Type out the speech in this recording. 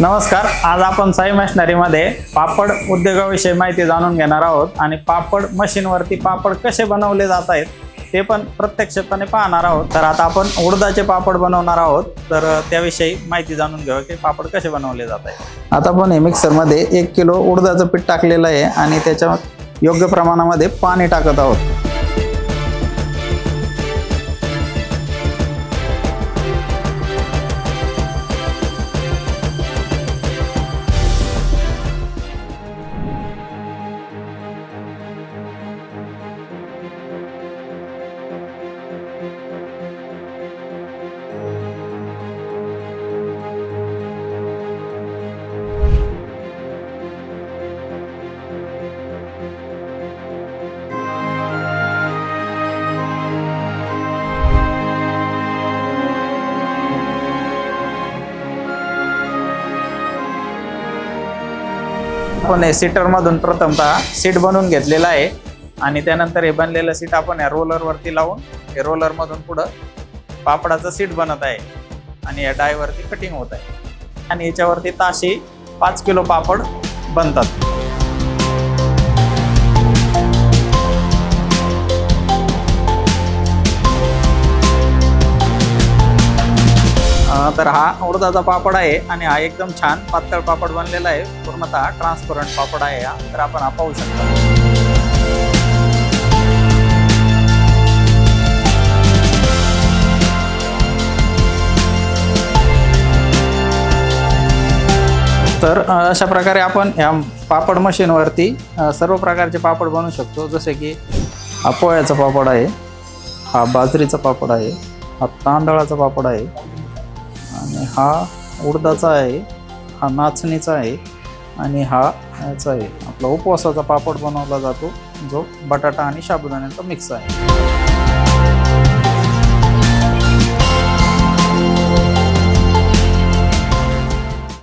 नमस्कार आज आपण साई मशिनरीमध्ये पापड उद्योगाविषयी माहिती जाणून घेणार आहोत आणि पापड मशीनवरती पापड कसे बनवले जात आहेत ते पण प्रत्यक्षपणे पाहणार आहोत. तर आता आपण उडदाचे पापड बनवणार आहोत. तर त्याविषयी माहिती जाणून घेऊ की पापड कसे बनवले जात आहेत. आता आपण हे मिक्सरमध्ये एक किलो उडदाचं पीठ टाकलेलं आहे आणि त्याच्या योग्य प्रमाणामध्ये पाणी टाकत आहोत. आपण हे सीटरमधून प्रथमतः सीट बनवून घेतलेलं आहे. आणि त्यानंतर हे बनलेलं सीट आपण या रोलरवरती लावून हे रोलरमधून पुढं पापडाचं सीट बनत आहे. आणि या डायवरती कटिंग होत आहे. आणि याच्यावरती ताशी पाच किलो पापड बनतात. तर हा उडदाचा पापड आहे आणि हा एकदम छान पातळ पापड बनलेला आहे. पूर्णतः ट्रान्सपरंट पापड आहे हा. तर आपण हा पाहू शकता. तर अशा प्रकारे आपण या पापड मशीनवरती सर्व प्रकारचे पापड बनवू शकतो. जसे की हा पोळ्याचा पापड आहे हा बाजरीचा पापड आहे हा तांदळाचा पापड आहे हा उडदाचा आहे हा नाचणीचा आहे आणि हा याचा आहे. आपला उपवासाचा पापड बनवला जातो जो बटाटा आणि साबुदाण्याचा मिक्स आहे.